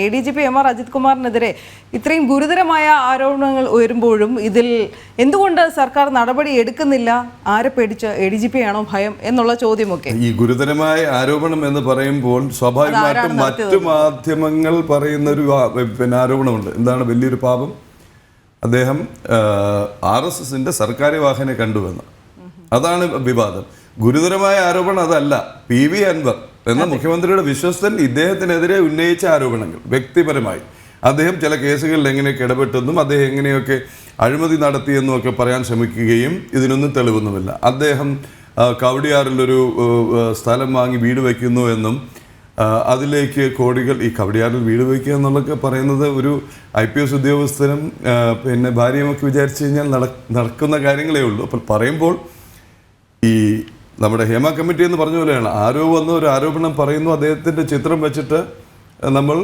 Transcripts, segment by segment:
A D G P M R Ajith കുമാറിനെതിരെ ഇത്രയും ഗുരുതരമായ ആരോപണങ്ങൾ ഉയരുമ്പോഴും ഇതിൽ എന്തുകൊണ്ട് സർക്കാർ നടപടി എടുക്കുന്നില്ല? ആരെ പേടിച്ച് എ ഡി ജി പി ആണോ ഭയം എന്നുള്ള ചോദ്യമൊക്കെ. ഈ ഗുരുതരമായ ആരോപണം എന്ന് പറയുമ്പോൾ സ്വാഭാവികമായിട്ടും മറ്റു മാധ്യമങ്ങൾ പറയുന്ന ഒരു പിന്നെ ആരോപണമുണ്ട്. എന്താണ് വലിയൊരു പാപം? അദ്ദേഹം ആർ എസ് എസിന്റെ സർക്കാർ വാഹനം കണ്ടുവെന്ന്. അതാണ് വിവാദം. ഗുരുതരമായ ആരോപണം അതല്ല. പി വി അൻവർ എന്ന മുഖ്യമന്ത്രിയുടെ വിശ്വസ്തൻ ഇദ്ദേഹത്തിനെതിരെ ഉന്നയിച്ച ആരോപണങ്ങൾ വ്യക്തിപരമായി. അദ്ദേഹം ചില കേസുകളിൽ എങ്ങനെയൊക്കെ ഇടപെട്ടെന്നും അദ്ദേഹം എങ്ങനെയൊക്കെ അഴിമതി നടത്തിയെന്നും ഒക്കെ പറയാൻ ശ്രമിക്കുകയും ഇതിനൊന്നും തെളിവൊന്നുമില്ല. അദ്ദേഹം കവടിയാറിലൊരു സ്ഥലം വാങ്ങി വീട് വയ്ക്കുന്നു എന്നും അതിലേക്ക് കോടികൾ ഈ കവടിയാറിൽ വീട് വയ്ക്കുക എന്നുള്ളതൊക്കെ പറയുന്നത് ഒരു ഐ പി എസ് ഉദ്യോഗസ്ഥനും പിന്നെ ഭാര്യയുമൊക്കെ വിചാരിച്ചു കഴിഞ്ഞാൽ നടക്കുന്ന കാര്യങ്ങളേ ഉള്ളൂ. അപ്പോൾ പറയുമ്പോൾ ഈ നമ്മുടെ ഹേമ കമ്മിറ്റി എന്ന് പറഞ്ഞ പോലെയാണ്. ആരോ വന്ന് ഒരു ആരോപണം പറയുന്നു അദ്ദേഹത്തിന്റെ ചിത്രം വെച്ചിട്ട് നമ്മൾ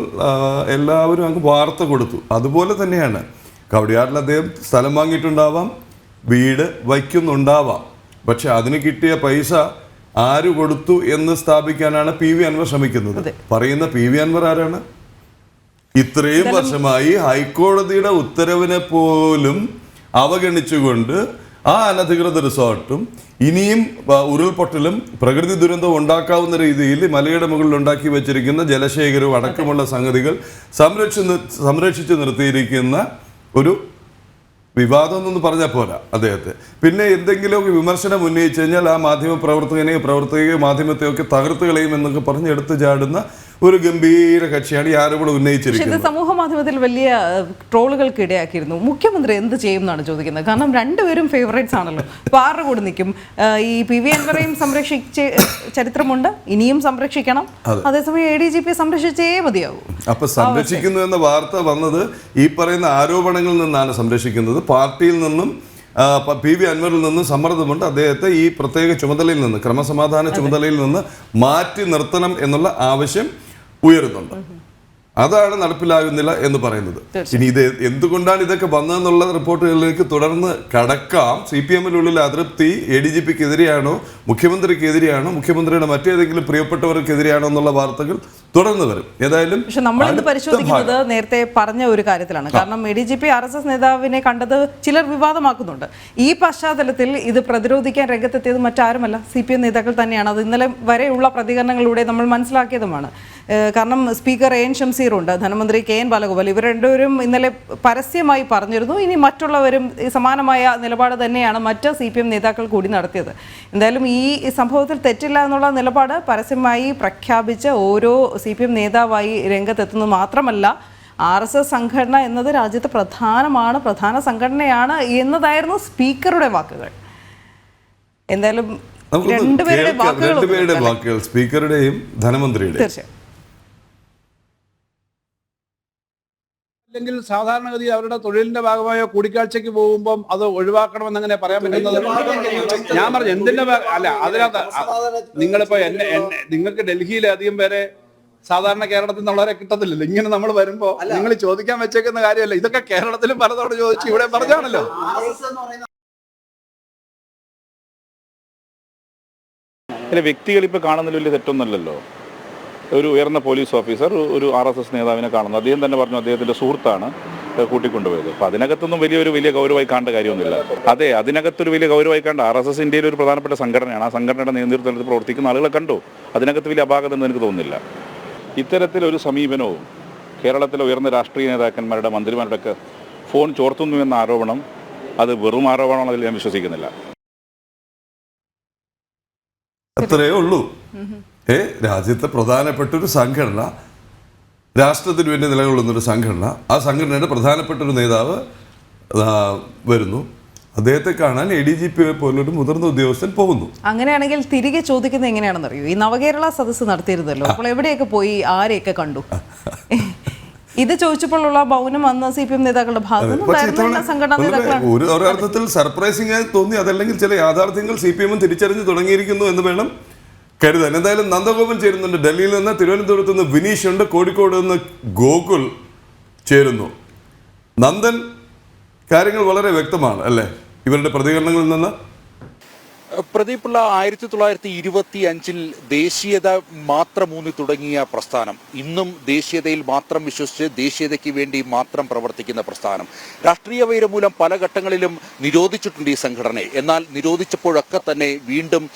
എല്ലാവരും അങ്ങ് വാർത്ത കൊടുത്തു. അതുപോലെ തന്നെയാണ്. കവടിയാറിൽ അദ്ദേഹം സ്ഥലം വാങ്ങിയിട്ടുണ്ടാവാം വീട് വയ്ക്കുന്നുണ്ടാവാം. പക്ഷെ അതിന് കിട്ടിയ പൈസ ആര് കൊടുത്തു എന്ന് സ്ഥാപിക്കാനാണ് പി വി അൻവർ ശ്രമിക്കുന്നത്. പറയുന്ന പി വി അൻവർ ആരാണ്? ഇത്രയും വർഷമായി ഹൈക്കോടതിയുടെ ഉത്തരവിനെ പോലും അവഗണിച്ചുകൊണ്ട് ആ അനധികൃത റിസോർട്ടും ഇനിയും ഉരുൾപൊട്ടലും പ്രകൃതി ദുരന്തം ഉണ്ടാക്കാവുന്ന രീതിയിൽ മലയുടെ മുകളിൽ ഉണ്ടാക്കി വെച്ചിരിക്കുന്ന ജലശേഖരവും അടക്കമുള്ള സംഗതികൾ സംരക്ഷി സംരക്ഷിച്ചു നിർത്തിയിരിക്കുന്ന ഒരു വിവാദം എന്നൊന്ന് പറഞ്ഞാൽ പോരാ അദ്ദേഹത്തെ. പിന്നെ എന്തെങ്കിലുമൊക്കെ വിമർശനം ഉന്നയിച്ചു കഴിഞ്ഞാൽ ആ മാധ്യമ പ്രവർത്തകനെയോ പ്രവർത്തകയോ മാധ്യമത്തെയൊക്കെ തകർത്ത് കളയും എന്നൊക്കെ പറഞ്ഞ് എടുത്തു ചാടുന്ന ഒരു ഗംഭീര കക്ഷിയാണ് ഈ ആരോപണം ഉന്നയിച്ചിരിക്കുന്നത്. സമൂഹ മാധ്യമത്തിൽ വലിയ ട്രോളുകൾക്ക് ഇടയാക്കിയിരുന്നു. മുഖ്യമന്ത്രി എന്ത് ചെയ്യും എന്നാണ് ചോദിക്കുന്നത്? കാരണം രണ്ടുപേരും ഫേവറേറ്റ്സ് ആണല്ലോ. പാറു ആരുടെ കൂടെ നിൽക്കും? ഈ പി വി അൻവറേയും സംരക്ഷിച്ച് ചരിത്രമുണ്ട്. ഇനിയും സംരക്ഷിക്കണം. അതേസമയം എ ഡി ജി പി സംരക്ഷിച്ചേ മതിയാവും. അപ്പൊ സംരക്ഷിക്കുന്നു എന്ന വാർത്ത വന്നത് ഈ പറയുന്ന ആരോപണങ്ങളിൽ നിന്നാണ് സംരക്ഷിക്കുന്നത്. പാർട്ടിയിൽ നിന്നും പി വി അൻവറിൽ നിന്ന് സമ്മർദ്ദമുണ്ട്. അദ്ദേഹത്തെ ഈ പ്രത്യേക ചുമതലയിൽ നിന്ന് ക്രമസമാധാന ചുമതലയിൽ നിന്ന് മാറ്റി നിർത്തണം എന്നുള്ള ആവശ്യം ഉയരുന്നുണ്ട്. അതാണ് നടപ്പിലാകുന്നില്ല എന്ന് പറയുന്നത്. ഇനി ഇത് എന്തുകൊണ്ടാണ് ഇതൊക്കെ വന്നതെന്നുള്ള റിപ്പോർട്ടുകളിലേക്ക് തുടർന്ന് കടക്കാം. സി പി എമ്മിനുള്ളിൽ അതൃപ്തി എ ഡി ജി പിക്ക് എതിരെയാണോ മുഖ്യമന്ത്രിക്കെതിരെയാണോ മുഖ്യമന്ത്രിയുടെ മറ്റേതെങ്കിലും പ്രിയപ്പെട്ടവർക്കെതിരെയാണോ എന്നുള്ള വാർത്തകൾ തുടർന്ന് വരും. ഏതായാലും പക്ഷെ നമ്മൾ ഇന്ന് പരിശോധിക്കുന്നത് നേരത്തെ പറഞ്ഞ ഒരു കാര്യത്തിലാണ്. കാരണം A D G P R S S നേതാവിനെ കണ്ടത് ചിലർ വിവാദമാക്കുന്നുണ്ട്. ഈ പശ്ചാത്തലത്തിൽ ഇത് പ്രതിരോധിക്കാൻ രംഗത്തെത്തിയത് മറ്റാരുമല്ല. സി പി എം നേതാക്കൾ തന്നെയാണ്. അത് ഇന്നലെ വരെയുള്ള പ്രതികരണങ്ങളിലൂടെ നമ്മൾ മനസ്സിലാക്കിയതുമാണ്. കാരണം സ്പീക്കർ എ എൻ ഷംസീറുണ്ട് ധനമന്ത്രി കെ എൻ ബാലഗോപാൽ. ഇവർ രണ്ടുപേരും ഇന്നലെ പരസ്യമായി പറഞ്ഞിരുന്നു. ഇനി മറ്റുള്ളവരും സമാനമായ നിലപാട് തന്നെയാണ് മറ്റ് സി പി എം നേതാക്കൾ കൂടി നടത്തിയത്. എന്തായാലും ഈ സംഭവത്തിൽ തെറ്റില്ല എന്നുള്ള നിലപാട് പരസ്യമായി പ്രഖ്യാപിച്ച ഓരോ സി പി എം നേതാവായി രംഗത്തെത്തുന്നത് മാത്രമല്ല ആർ എസ് എസ് സംഘടന എന്നത് രാജ്യത്ത് പ്രധാനമാണ് പ്രധാന സംഘടനയാണ് എന്നതായിരുന്നു സ്പീക്കറുടെ വാക്കുകൾ. എന്തായാലും രണ്ടുപേരുടെ വാക്കുകൾ രണ്ടുപേരുടെ വാക്കുകൾ സ്പീക്കറുടെയും ധനമന്ത്രിയുടെയും. തീർച്ചയായും. അല്ലെങ്കിൽ സാധാരണഗതി അവരുടെ തൊഴിലിന്റെ ഭാഗമായോ കൂടിക്കാഴ്ചക്ക് പോകുമ്പോൾ അത് ഒഴിവാക്കണമെന്ന് അങ്ങനെ പറയാൻ പറ്റുന്നത് ഞാൻ പറഞ്ഞു എന്തിന്റെ അല്ല അതിനകത്ത് അ- നിങ്ങളിപ്പോ എന്നെ എന്നെ നിങ്ങൾക്ക് ഡൽഹിയിൽ അധികം പേരെ സാധാരണ കേരളത്തിൽ നിന്നുള്ളവരെ കിട്ടത്തില്ലല്ലോ. ഇങ്ങനെ നമ്മൾ വരുമ്പോ നിങ്ങൾ ചോദിക്കാൻ വെച്ചേക്കുന്ന കാര്യമല്ല. ഇതൊക്കെ കേരളത്തിലും പലതവണ ചോദിച്ചു ഇവിടെ പറഞ്ഞാണല്ലോ. അല്ല വ്യക്തികൾ ഇപ്പൊ കാണുന്നതിൽ വലിയ തെറ്റൊന്നുമല്ലല്ലോ. ഒരു ഉയർന്ന പോലീസ് ഓഫീസർ ഒരു ആർ എസ് എസ് നേതാവിനെ കാണുന്നു. അദ്ദേഹം തന്നെ പറഞ്ഞു അദ്ദേഹത്തിന്റെ സുഹൃത്താണ് കൂട്ടിക്കൊണ്ടുപോയത്. അപ്പോൾ അതിനകത്തൊന്നും വലിയൊരു വലിയ ഗൗരവമായി കാണേണ്ട കാര്യമൊന്നുമില്ല. അതെ അതിനകത്തൊരു വലിയ ഗൗരവമായി കണ്ട ആർ എസ് എസ് ഇന്ത്യയിലെ ഒരു പ്രധാനപ്പെട്ട സംഘടനയാണ്. ആ സംഘടനയുടെ നേതൃത്വത്തിൽ പ്രവർത്തിക്കുന്ന ആളുകളെ കണ്ടു. അതിനകത്ത് വലിയ അപാകത എന്ന് എനിക്ക് തോന്നുന്നില്ല. ഇത്തരത്തിലൊരു സമീപനവും കേരളത്തിലെ ഉയർന്ന രാഷ്ട്രീയ നേതാക്കന്മാരുടെ മന്ത്രിമാരുടെ ഒക്കെ ഫോൺ ചോർത്തുന്നു എന്ന ആരോപണം അത് വെറും ആരോപണമാണെന്നതിൽ ഞാൻ വിശ്വസിക്കുന്നില്ല. അത്രയേ ഉള്ളൂ. ഏ? രാജ്യത്തെ പ്രധാനപ്പെട്ട ഒരു സംഘടന രാഷ്ട്രത്തിന് വേണ്ടി നിലകൊള്ളുന്ന ഒരു സംഘടന ആ സംഘടനയുടെ പ്രധാനപ്പെട്ട ഒരു നേതാവ് വരുന്നു. അദ്ദേഹത്തെ കാണാൻ എ ഡി ജി പി പോലൊരു മുതിർന്ന ഉദ്യോഗസ്ഥൻ പോകുന്നു. അങ്ങനെയാണെങ്കിൽ തിരികെ ചോദിക്കുന്നത് എങ്ങനെയാണെന്ന് അറിയൂ ഈ നവകേരള സദസ്സ് നടത്തിയിരുന്നല്ലോ. അപ്പോൾ എവിടെയൊക്കെ പോയി? ആരെയൊക്കെ കണ്ടു? ഇത് ചോദിച്ചപ്പോഴുള്ള മൗനം അന്ന് സി പി എം നേതാക്കളുടെ ഭാഗത്തുനിന്ന് ഒരു അർത്ഥത്തിൽ സർപ്രൈസിംഗ് ആയി തോന്നി. അതല്ലെങ്കിൽ ചില യാഥാർത്ഥ്യങ്ങൾ സി പി എമ്മും തിരിച്ചറിഞ്ഞു തുടങ്ങിയിരിക്കുന്നു എന്ന് വേണം കരുതാൻ. എന്തായാലും നന്ദഗോപൻ ചേരുന്നുണ്ട്. ഡൽഹിയിൽ നിന്ന് തിരുവനന്തപുരത്ത് നിന്ന് വിനീഷ് ഉണ്ട്. കോഴിക്കോട് നിന്ന് ഗോകുൽ ചേരുന്നു. നന്ദൻ കാര്യങ്ങൾ വളരെ വ്യക്തമാണ് അല്ലേ? ഇവരുടെ പ്രതികരണങ്ങളിൽ നിന്ന് പ്രദീപുള്ള ആയിരത്തി തൊള്ളായിരത്തി ഇരുപത്തി അഞ്ചിൽ ദേശീയത മാത്രമൂന്നി തുടങ്ങിയ പ്രസ്ഥാനം. ഇന്നും ദേശീയതയിൽ മാത്രം വിശ്വസിച്ച് ദേശീയതയ്ക്ക് വേണ്ടി മാത്രം പ്രവർത്തിക്കുന്ന പ്രസ്ഥാനം. രാഷ്ട്രീയ വൈരമൂലം പല ഘട്ടങ്ങളിലും നിരോധിച്ചിട്ടുണ്ട് ഈ സംഘടനയെ. എന്നാൽ നിരോധിച്ചപ്പോഴൊക്കെ തന്നെ വീണ്ടും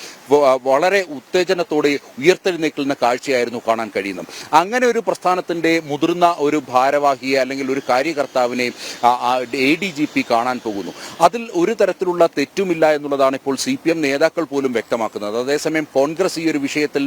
വളരെ ഉത്തേജനത്തോടെ ഉയർത്തെഴുന്നേൽക്കുന്ന കാഴ്ചയായിരുന്നു കാണാൻ കഴിയുന്നത്. അങ്ങനെ ഒരു പ്രസ്ഥാനത്തിന്റെ മുതിർന്ന ഒരു ഭാരവാഹിയെ അല്ലെങ്കിൽ ഒരു കാര്യകർത്താവിനെ എ ഡി ജി പി കാണാൻ പോകുന്നു. അതിൽ ഒരു തരത്തിലുള്ള തെറ്റുമില്ല എന്നുള്ളതാണ് ഇപ്പോൾ സി പി എം നേതാക്കൾ പോലും വ്യക്തമാക്കുന്നത്. അതേസമയം കോൺഗ്രസ് ഈ ഒരു വിഷയത്തിൽ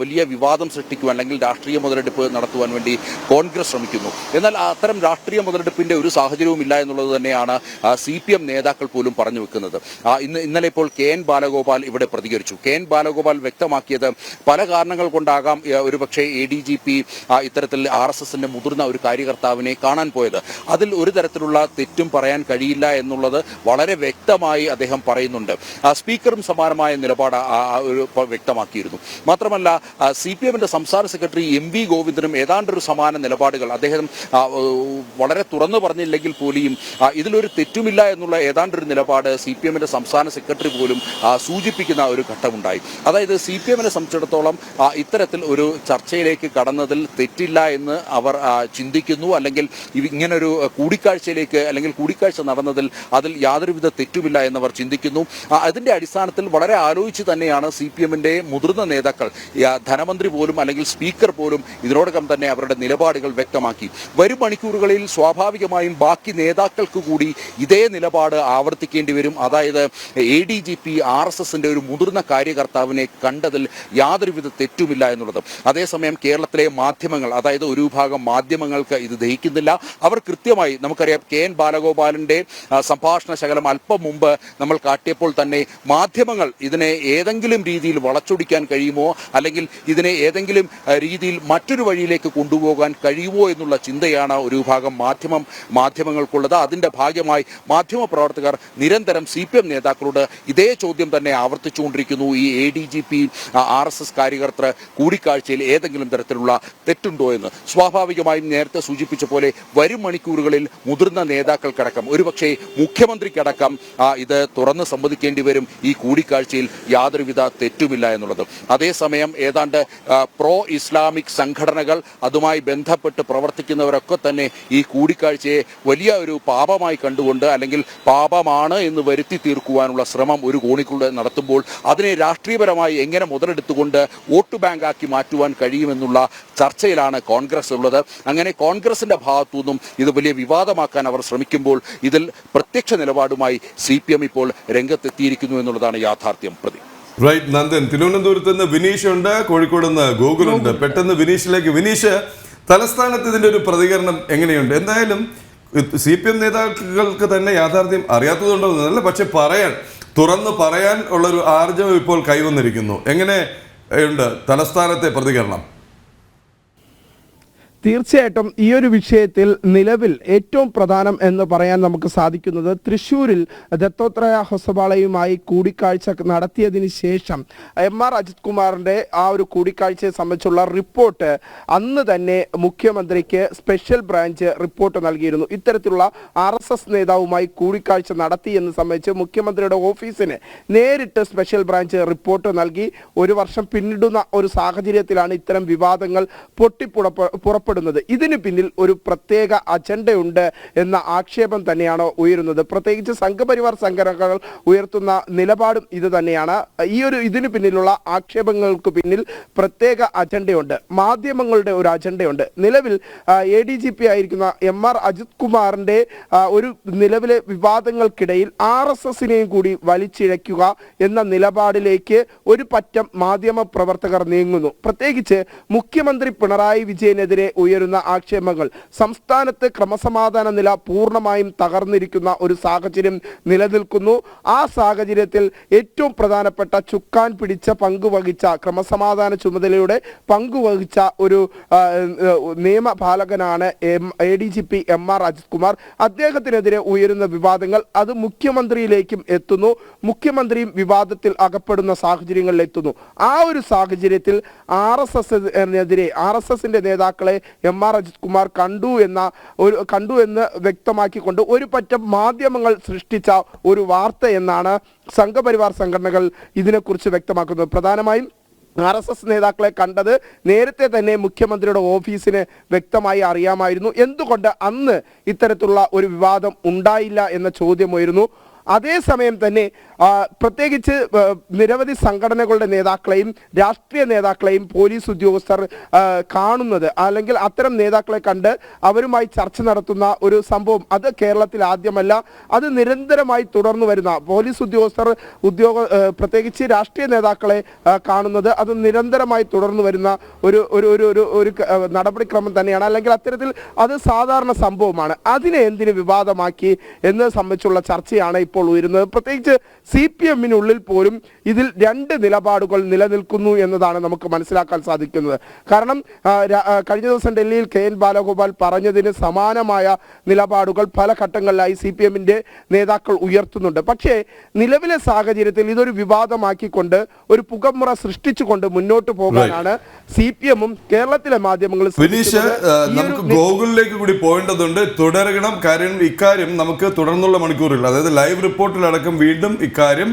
വലിയ വിവാദം സൃഷ്ടിക്കുവാൻ അല്ലെങ്കിൽ രാഷ്ട്രീയ മുതലെടുപ്പ് നടത്തുവാൻ വേണ്ടി കോൺഗ്രസ് ശ്രമിക്കുന്നു. എന്നാൽ അത്തരം രാഷ്ട്രീയ മുതലെടുപ്പിന്റെ ഒരു സാഹചര്യവും ഇല്ല എന്നുള്ളത് തന്നെയാണ് സി പി എം നേതാക്കൾ പോലും പറഞ്ഞു വെക്കുന്നത്. ഇന്ന് ഇന്നലെ ഇപ്പോൾ കെ എൻ ബാലഗോപാൽ ഇവിടെ പ്രതികരിച്ചു. കെ എൻ ബാലഗോപാൽ വ്യക്തമാക്കിയത് പല കാരണങ്ങൾ കൊണ്ടാകാം ഒരു ഒരുപക്ഷെ എ ഡി ജി പി ഇത്തരത്തിൽ ആർ എസ് എസിന്റെ മുതിർന്ന ഒരു കാര്യകർത്താവിനെ കാണാൻ പോയത്. അതിൽ ഒരു തരത്തിലുള്ള തെറ്റും പറയാൻ കഴിയില്ല എന്നുള്ളത് വളരെ വ്യക്തമായി അദ്ദേഹം പറയുന്നുണ്ട്. ആ, സ്പീക്കറും സമാനമായ നിലപാട് ഒരു വ്യക്തമാക്കിയിരുന്നു. മാത്രമല്ല സി പി എമ്മിന്റെ സംസ്ഥാന സെക്രട്ടറി എം വി ഗോവിന്ദനും ഏതാണ്ടൊരു സമാന നിലപാടുകൾ അദ്ദേഹം വളരെ തുറന്നു പറഞ്ഞില്ലെങ്കിൽ പോലും ഇതിലൊരു തെറ്റുമില്ല എന്നുള്ള ഏതാണ്ടൊരു നിലപാട് സി പി എമ്മിന്റെ സംസ്ഥാന സെക്രട്ടറി പോലും സൂചിപ്പിക്കുന്ന ഒരു ഘട്ടമുണ്ടായി. അതായത് സി പി എമ്മിനെ സംബന്ധിച്ചിടത്തോളം ഇത്തരത്തിൽ ഒരു ചർച്ചയിലേക്ക് കടന്നതിൽ തെറ്റില്ല എന്ന് അവർ ചിന്തിക്കുന്നു. അല്ലെങ്കിൽ ഇങ്ങനൊരു കൂടിക്കാഴ്ചയിലേക്ക് അല്ലെങ്കിൽ കൂടിക്കാഴ്ച നടന്നതിൽ അതിൽ യാതൊരുവിധ തെറ്റുമില്ല എന്നവർ ചിന്തിക്കുന്നു. അതിന്റെ അതിന്റെ അടിസ്ഥാനത്തിൽ വളരെ ആലോചിച്ച് തന്നെയാണ് സി പി എമ്മിന്റെ മുതിർന്ന നേതാക്കൾ. ധനമന്ത്രി പോലും അല്ലെങ്കിൽ സ്പീക്കർ പോലും ഇതിനോടകം തന്നെ അവരുടെ നിലപാടുകൾ വ്യക്തമാക്കി. വരും മണിക്കൂറുകളിൽ സ്വാഭാവികമായും ബാക്കി നേതാക്കൾക്ക് കൂടി ഇതേ നിലപാട് ആവർത്തിക്കേണ്ടി വരും. അതായത് A D G P R S എസിന്റെ ഒരു മുതിർന്ന കാര്യകർത്താവിനെ കണ്ടതിൽ യാതൊരുവിധ തെറ്റുമില്ല എന്നുള്ളത്. അതേസമയം കേരളത്തിലെ മാധ്യമങ്ങൾ അതായത് ഒരു വിഭാഗം മാധ്യമങ്ങൾക്ക് ഇത് ദഹിക്കുന്നില്ല. അവർ കൃത്യമായി നമുക്കറിയാം കെ എൻ ബാലഗോപാലിന്റെ സംഭാഷണ ശകലം അല്പം മുമ്പ് നമ്മൾ കാട്ടിയപ്പോൾ തന്നെ മാധ്യമങ്ങൾ ഇതിനെ ഏതെങ്കിലും രീതിയിൽ വളച്ചൊടിക്കാൻ കഴിയുമോ? അല്ലെങ്കിൽ ഇതിനെ ഏതെങ്കിലും രീതിയിൽ മറ്റൊരു വഴിയിലേക്ക് കൊണ്ടുപോകാൻ കഴിയുമോ എന്നുള്ള ചിന്തയാണ് ഒരു വിഭാഗം മാധ്യമം മാധ്യമങ്ങൾക്കുള്ളത്. അതിന്റെ ഭാഗ്യമായി മാധ്യമ പ്രവർത്തകർ നിരന്തരം സി പി എം നേതാക്കളോട് ഇതേ ചോദ്യം തന്നെ ആവർത്തിച്ചുകൊണ്ടിരിക്കുന്നു. ഈ A D G P R S S കാര്യകർത്തർ കൂടിക്കാഴ്ചയിൽ ഏതെങ്കിലും തരത്തിലുള്ള തെറ്റുണ്ടോ എന്ന്. സ്വാഭാവികമായും നേരത്തെ സൂചിപ്പിച്ച പോലെ വരും മണിക്കൂറുകളിൽ മുതിർന്ന നേതാക്കൾക്കടക്കം ഒരുപക്ഷെ മുഖ്യമന്ത്രിക്കടക്കം ഇത് തുറന്ന് സമ്മതിക്കേണ്ടി വരും. ഈ കൂടിക്കാഴ്ചയിൽ യാതൊരുവിധ തെറ്റുമില്ല എന്നുള്ളത്. അതേസമയം ഏതാണ്ട് പ്രോ ഇസ്ലാമിക് സംഘടനകൾ അതുമായി ബന്ധപ്പെട്ട് പ്രവർത്തിക്കുന്നവരൊക്കെ തന്നെ ഈ കൂടിക്കാഴ്ചയെ വലിയ ഒരു പാപമായി കണ്ടുകൊണ്ട് അല്ലെങ്കിൽ പാപമാണ് എന്ന് വരുത്തി തീർക്കുവാനുള്ള ശ്രമം ഒരു കോണിക്കൂടെ നടത്തുമ്പോൾ അതിനെ രാഷ്ട്രീയപരമായി എങ്ങനെ മുതലെടുത്തുകൊണ്ട് വോട്ട് ബാങ്കാക്കി മാറ്റുവാൻ കഴിയുമെന്നുള്ള ചർച്ചയിലാണ് കോൺഗ്രസ് ഉള്ളത്. അങ്ങനെ കോൺഗ്രസിന്റെ ഭാഗത്തു നിന്നും ഇത് വലിയ വിവാദമാക്കാൻ അവർ ശ്രമിക്കുമ്പോൾ ഇതിൽ പ്രത്യക്ഷ നിലപാടുമായി സി പി എം ഇപ്പോൾ രംഗത്തെത്തിയിരിക്കുന്നു എന്നുള്ളതാണ് യാഥാർത്ഥ്യം. പ്രതി. റൈറ്റ് നന്ദൻ. തിരുവനന്തപുരത്ത് നിന്ന് വിനീഷ് ഉണ്ട്. കോഴിക്കോട് നിന്ന് ഗോകുലുണ്ട്. പെട്ടെന്ന് വിനീഷിലേക്ക്. വിനീഷ് തലസ്ഥാനത്ത് ഇതിന്റെ ഒരു പ്രതികരണം എങ്ങനെയുണ്ട്? എന്തായാലും സി പി എം നേതാക്കൾക്ക് തന്നെ യാഥാർത്ഥ്യം അറിയാത്തതുണ്ടോ എന്നല്ല പക്ഷെ പറയാൻ തുറന്ന് പറയാൻ ഉള്ളൊരു ആർജവം ഇപ്പോൾ കൈവന്നിരിക്കുന്നു. എങ്ങനെ ഉണ്ട് തലസ്ഥാനത്തെ പ്രതികരണം? തീർച്ചയായിട്ടും ഈ ഒരു വിഷയത്തിൽ നിലവിൽ ഏറ്റവും പ്രധാനം എന്ന് പറയാൻ നമുക്ക് സാധിക്കുന്നത് തൃശൂരിൽ ദത്തോത്രയ ഹൊസബാളയുമായി കൂടിക്കാഴ്ച നടത്തിയതിന് ശേഷം എം ആർ അജിത് കുമാറിന്റെ ആ ഒരു കൂടിക്കാഴ്ചയെ സംബന്ധിച്ചുള്ള റിപ്പോർട്ട് അന്ന് തന്നെ മുഖ്യമന്ത്രിക്ക് സ്പെഷ്യൽ ബ്രാഞ്ച് റിപ്പോർട്ട് നൽകിയിരുന്നു. ഇത്തരത്തിലുള്ള ആർ എസ് എസ് നേതാവുമായി കൂടിക്കാഴ്ച നടത്തി എന്ന് സംബന്ധിച്ച് മുഖ്യമന്ത്രിയുടെ ഓഫീസിന് നേരിട്ട് സ്പെഷ്യൽ ബ്രാഞ്ച് റിപ്പോർട്ട് നൽകി. ഒരു വർഷം പിന്നിടുന്ന ഒരു സാഹചര്യത്തിലാണ് ഇത്തരം വിവാദങ്ങൾ പൊട്ടിപ്പുറപ്പെ ഇതിന് പിന്നിൽ ഒരു പ്രത്യേക അജണ്ടയുണ്ട് എന്ന ആക്ഷേപം തന്നെയാണ് ഉയരുന്നത്. പ്രത്യേകിച്ച് സംഘപരിവാർ സംഘടനകൾ ഉയർത്തുന്ന നിലപാടും ഇത് തന്നെയാണ്. ഈ ഒരു ഇതിന് പിന്നിലുള്ള ആക്ഷേപങ്ങൾക്ക് പിന്നിൽ പ്രത്യേക അജണ്ടയുണ്ട്. മാധ്യമങ്ങളുടെ ഒരു അജണ്ടയുണ്ട്. നിലവിൽ എ ഡി ജി പി ആയിരിക്കുന്ന എം ആർ അജിത് കുമാറിന്റെ ഒരു നിലവിലെ വിവാദങ്ങൾക്കിടയിൽ ആർ എസ് എസിനെയും കൂടി വലിച്ചിഴയ്ക്കുക എന്ന നിലപാടിലേക്ക് ഒരു പറ്റം മാധ്യമ പ്രവർത്തകർ നീങ്ങുന്നു. പ്രത്യേകിച്ച് മുഖ്യമന്ത്രി പിണറായി വിജയനെതിരെ ഉയരുന്ന ആക്ഷേപങ്ങൾ. സംസ്ഥാനത്ത് ക്രമസമാധാന നില പൂർണമായും തകർന്നിരിക്കുന്ന ഒരു സാഹചര്യം നിലനിൽക്കുന്നു. ആ സാഹചര്യത്തിൽ ഏറ്റവും പ്രധാനപ്പെട്ട ചുക്കാൻ പിടിച്ച പങ്കുവഹിച്ച ക്രമസമാധാന ചുമതലയുടെ പങ്കുവഹിച്ച ഒരു നിയമപാലകനാണ് A D G P M R Ajith Kumar. അദ്ദേഹത്തിനെതിരെ ഉയരുന്ന വിവാദങ്ങൾ അത് മുഖ്യമന്ത്രിയിലേക്കും എത്തുന്നു. മുഖ്യമന്ത്രിയും വിവാദത്തിൽ അകപ്പെടുന്ന സാഹചര്യങ്ങളിൽ എത്തുന്നു ആ ഒരു സാഹചര്യത്തിൽ ആർ എസ് എസിനെതിരെ ആർ എസ് എസിന്റെ നേതാക്കളെ എം ആർ അജിത് കുമാർ കണ്ടു എന്ന ഒരു കണ്ടു എന്ന് വ്യക്തമാക്കിക്കൊണ്ട് ഒരു പറ്റം മാധ്യമങ്ങൾ സൃഷ്ടിച്ച ഒരു വാർത്ത എന്നാണ് സംഘപരിവാർ സംഘടനകൾ ഇതിനെക്കുറിച്ച് വ്യക്തമാക്കുന്നത്. പ്രധാനമായും ആർ എസ് എസ് നേതാക്കളെ കണ്ടത് നേരത്തെ തന്നെ മുഖ്യമന്ത്രിയുടെ ഓഫീസിന് വ്യക്തമായി അറിയാമായിരുന്നു. എന്തുകൊണ്ട് അന്ന് ഇത്തരത്തിലുള്ള ഒരു വിവാദം ഉണ്ടായില്ല എന്ന ചോദ്യമായിരുന്നു. അതേസമയം തന്നെ പ്രത്യേകിച്ച് നിരവധി സംഘടനകളുടെ നേതാക്കളെയും രാഷ്ട്രീയ നേതാക്കളെയും പോലീസ് ഉദ്യോഗസ്ഥർ കാണുന്നത് അല്ലെങ്കിൽ അത്തരം നേതാക്കളെ കണ്ട് അവരുമായി ചർച്ച നടത്തുന്ന ഒരു സംഭവം അത് കേരളത്തിൽ ആദ്യമല്ല അത് നിരന്തരമായി തുടർന്നു വരുന്ന പോലീസ് ഉദ്യോഗസ്ഥർ ഉദ്യോഗ പ്രത്യേകിച്ച് രാഷ്ട്രീയ നേതാക്കളെ കാണുന്നത് അത് നിരന്തരമായി തുടർന്നു വരുന്ന ഒരു ഒരു ഒരു ഒരു ഒരു നടപടിക്രമം തന്നെയാണ്. അല്ലെങ്കിൽ അത്തരത്തിൽ അത് സാധാരണ സംഭവമാണ്. അതിനെ എന്തിന് വിവാദമാക്കി എന്നത് സംബന്ധിച്ചുള്ള ചർച്ചയാണ് ഇപ്പോൾ ഉയരുന്നത്. പ്രത്യേകിച്ച് സി പി എമ്മിനുള്ളിൽ പോലും ഇതിൽ രണ്ട് നിലപാടുകൾ നിലനിൽക്കുന്നു എന്നതാണ് നമുക്ക് മനസ്സിലാക്കാൻ സാധിക്കുന്നത്. കാരണം കഴിഞ്ഞ ദിവസം ഡൽഹിയിൽ കെ എൻ ബാലഗോപാൽ പറഞ്ഞതിന് സമാനമായ നിലപാടുകൾ പല ഘട്ടങ്ങളിലായി സി പി എമ്മിന്റെ നേതാക്കൾ ഉയർത്തുന്നുണ്ട്. പക്ഷേ നിലവിലെ സാഹചര്യത്തിൽ ഇതൊരു വിവാദമാക്കിക്കൊണ്ട് ഒരു പുകമുറ സൃഷ്ടിച്ചുകൊണ്ട് മുന്നോട്ട് പോകാനാണ് സി പി എമ്മും കേരളത്തിലെ മാധ്യമങ്ങളും നമുക്ക് ഗോകുലിലേക്ക് കൂടി പോകേണ്ടതുണ്ട്. തുടരണം കാര്യം. ഇക്കാര്യം നമുക്ക് തുടർന്നുള്ള മണിക്കൂറിൽ അതായത് ലൈവ് റിപ്പോർട്ടിലടക്കം വീണ്ടും ഇക്കാര്യം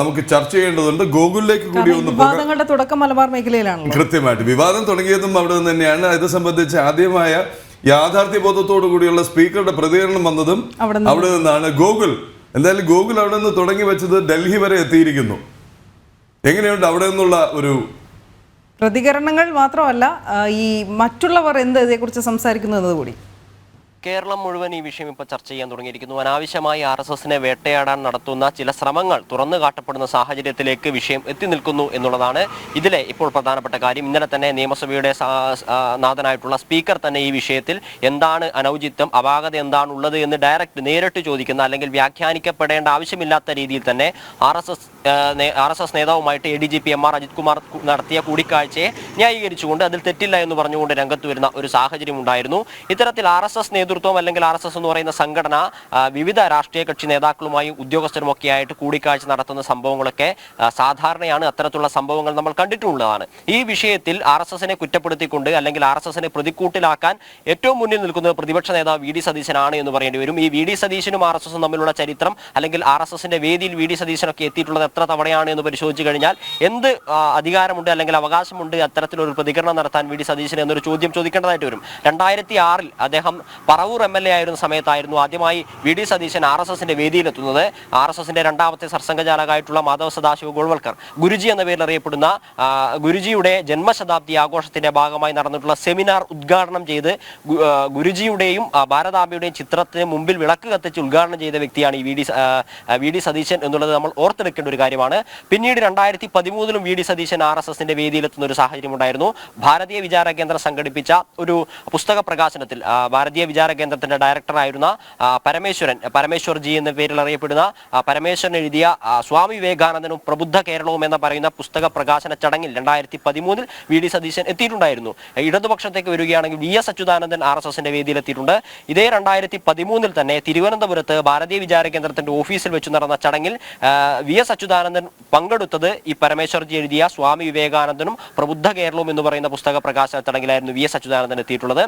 നമുക്ക് ചർച്ച ചെയ്യേണ്ടതുണ്ട്. ഗോകുലിലേക്ക് കൂടി ഒന്ന് വിവാദങ്ങളുടെ തുടക്കം മലബാർ മേഖലയിലാണ് കൃത്യമായിട്ട് വിവാദം തുടങ്ങിയതും അവിടെ നിന്ന് തന്നെയാണ്. ഇത് സംബന്ധിച്ച് ആദ്യമായ യാഥാർത്ഥ്യ ബോധത്തോടു കൂടിയുള്ള സ്പീക്കറുടെ പ്രതികരണം വന്നതും അവിടെ നിന്നാണ് ഗൂഗിൾ. എന്തായാലും ഗൂഗിൾ അവിടെ നിന്ന് തുടങ്ങി വെച്ചത് ഡൽഹി വരെ എത്തിയിരിക്കുന്നു. എങ്ങനെയുണ്ട് അവിടെ നിന്നുള്ള ഒരു പ്രതികരണങ്ങൾ മാത്രമല്ല ഈ മറ്റുള്ളവർ എന്ത് ഇതേക്കുറിച്ച് സംസാരിക്കുന്നു കൂടി. കേരളം മുഴുവൻ ഈ വിഷയം ഇപ്പോൾ ചർച്ച ചെയ്യാൻ തുടങ്ങിയിരിക്കുന്നു. അനാവശ്യമായി ആർ എസ് എസിനെ വേട്ടയാടാൻ നടത്തുന്ന ചില ശ്രമങ്ങൾ തുറന്നു കാട്ടപ്പെടുന്ന സാഹചര്യത്തിലേക്ക് വിഷയം എത്തി നിൽക്കുന്നു എന്നുള്ളതാണ് ഇതിലെ ഇപ്പോൾ പ്രധാനപ്പെട്ട കാര്യം. ഇന്നലെ തന്നെ നിയമസഭയുടെ നാഥനായിട്ടുള്ള സ്പീക്കർ തന്നെ ഈ വിഷയത്തിൽ എന്താണ് അനൗചിത്യം അപാകത എന്താണുള്ളത് എന്ന് ഡയറക്റ്റ് നേരിട്ട് ചോദിക്കുന്ന അല്ലെങ്കിൽ വ്യാഖ്യാനിക്കപ്പെടേണ്ട ആവശ്യമില്ലാത്ത രീതിയിൽ തന്നെ R S S നേതാവുമായിട്ട് A D G P M R Ajith Kumar നടത്തിയ കൂടിക്കാഴ്ചയെ ന്യായീകരിച്ചുകൊണ്ട് അതിൽ തെറ്റില്ല എന്ന് പറഞ്ഞുകൊണ്ട് രംഗത്ത് വരുന്ന ഒരു സാഹചര്യം ഉണ്ടായിരുന്നു ഇത്തരത്തിൽ ആർ എസ് എസ് അല്ലെങ്കിൽ ആർ എസ് എസ് എന്ന് പറയുന്ന സംഘടന വിവിധ രാഷ്ട്രീയ കക്ഷി നേതാക്കളുമായും ഉദ്യോഗസ്ഥരുമൊക്കെയായിട്ട് കൂടിക്കാഴ്ച നടത്തുന്ന സംഭവങ്ങളൊക്കെ സാധാരണയാണ് അത്തരത്തിലുള്ള സംഭവങ്ങൾ നമ്മൾ കണ്ടിട്ടുള്ളതാണ്. ഈ വിഷയത്തിൽ ആർ എസ് എസിനെ കുറ്റപ്പെടുത്തിക്കൊണ്ട് അല്ലെങ്കിൽ ആർ എസ് എസിനെ പ്രതിക്കൂട്ടിലാക്കാൻ ഏറ്റവും മുന്നിൽ നിൽക്കുന്നത് പ്രതിപക്ഷ നേതാവ് വി ഡി സതീശനാണ് എന്ന് പറയേണ്ടി വരും. ഈ വി ഡി സതീശനും ആർ എസ് എസും തമ്മിലുള്ള ചരിത്രം അല്ലെങ്കിൽ ആർ എസ് എസിന്റെ വേദിയിൽ വി ഡി സതീശനൊക്കെ എത്തിയിട്ടുള്ളത് എത്ര തവണയാണ് എന്ന് പരിശോധിച്ചു കഴിഞ്ഞാൽ എന്ത് അധികാരമുണ്ട് അല്ലെങ്കിൽ അവകാശമുണ്ട് അത്തരത്തിലൊരു പ്രതികരണം നടത്താൻ വി ഡി സതീശൻ എന്നൊരു ചോദ്യം ചോദിക്കേണ്ടതായിട്ട് വരും. രണ്ടായിരത്തി ആറിൽ അദ്ദേഹം പറവൂർ എം എൽ എ ആയിരുന്ന സമയത്തായിരുന്നു ആദ്യമായി V D Satheesan R S എസിന്റെ വേദിയിലെത്തുന്നത്. ആർ എസ് എസിന്റെ രണ്ടാമത്തെ സർസംഘചാലകായിട്ടുള്ള മാധവ സദാശിവ ഗോൾവൽക്കർ. ഗുരുജി എന്ന പേരിൽ അറിയപ്പെടുന്ന ഗുരുജിയുടെ ജന്മശതാബ്ദി ആഘോഷത്തിന്റെ ഭാഗമായി നടന്നിട്ടുള്ള സെമിനാർ ഉദ്ഘാടനം ചെയ്ത് ഗുരുജിയുടെയും ഭാരതാംബയുടെയും ചിത്രത്തിന് മുമ്പിൽ വിളക്ക് കത്തിച്ച് ഉദ്ഘാടനം ചെയ്ത വ്യക്തിയാണ് ഈ V D V D Satheesan എന്നുള്ളത് നമ്മൾ ഓർത്തെടുക്കേണ്ട ഒരു കാര്യമാണ്. പിന്നീട് രണ്ടായിരത്തി പതിമൂന്നിലും V D Satheesan R S എസിന്റെ വേദിയിലെത്തുന്ന ഒരു സാഹചര്യം ഉണ്ടായിരുന്നു ഭാരതീയ വിചാര കേന്ദ്രം സംഘടിപ്പിച്ച ഒരു പുസ്തക പ്രകാശനത്തിൽ ഭാരതീയ വിചാര കേന്ദ്രത്തിന്റെ ഡയറക്ടറായിരുന്ന പരമേശ്വരൻ പരമേശ്വർ ജി എന്ന പേരിൽ അറിയപ്പെടുന്ന പരമേശ്വരൻ എഴുതിയ സ്വാമി വിവേകാനന്ദനും പ്രബുദ്ധ കേരളവും എന്ന് പറയുന്ന പുസ്തക പ്രകാശന ചടങ്ങിൽ രണ്ടായിരത്തി പതിമൂന്നിൽ വി. ഡി. സതീശൻ എത്തിയിട്ടുണ്ടായിരുന്നു. ഇടതുപക്ഷത്തേക്ക് വരികയാണെങ്കിൽ V. S. Achuthanandan R S എസിന്റെ വേദിയിലെത്തിയിട്ടുണ്ട്. ഇതേ രണ്ടായിരത്തി പതിമൂന്നിൽ തന്നെ തിരുവനന്തപുരത്ത് ഭാരതീയ വിചാര കേന്ദ്രത്തിന്റെ ഓഫീസിൽ വെച്ച് നടന്ന ചടങ്ങിൽ വി. എസ്. അച്യുതാനന്ദൻ പങ്കെടുത്തത് ഈ പരമേശ്വർ ജി എഴുതിയ സ്വാമി വിവേകാനന്ദനും പ്രബുദ്ധ കേരളവും എന്ന് പറയുന്ന പുസ്തക പ്രകാശന ചടങ്ങിലായിരുന്നു വി. എസ്. അച്യുതാനന്ദൻ എത്തിയിട്ടുള്ളത്.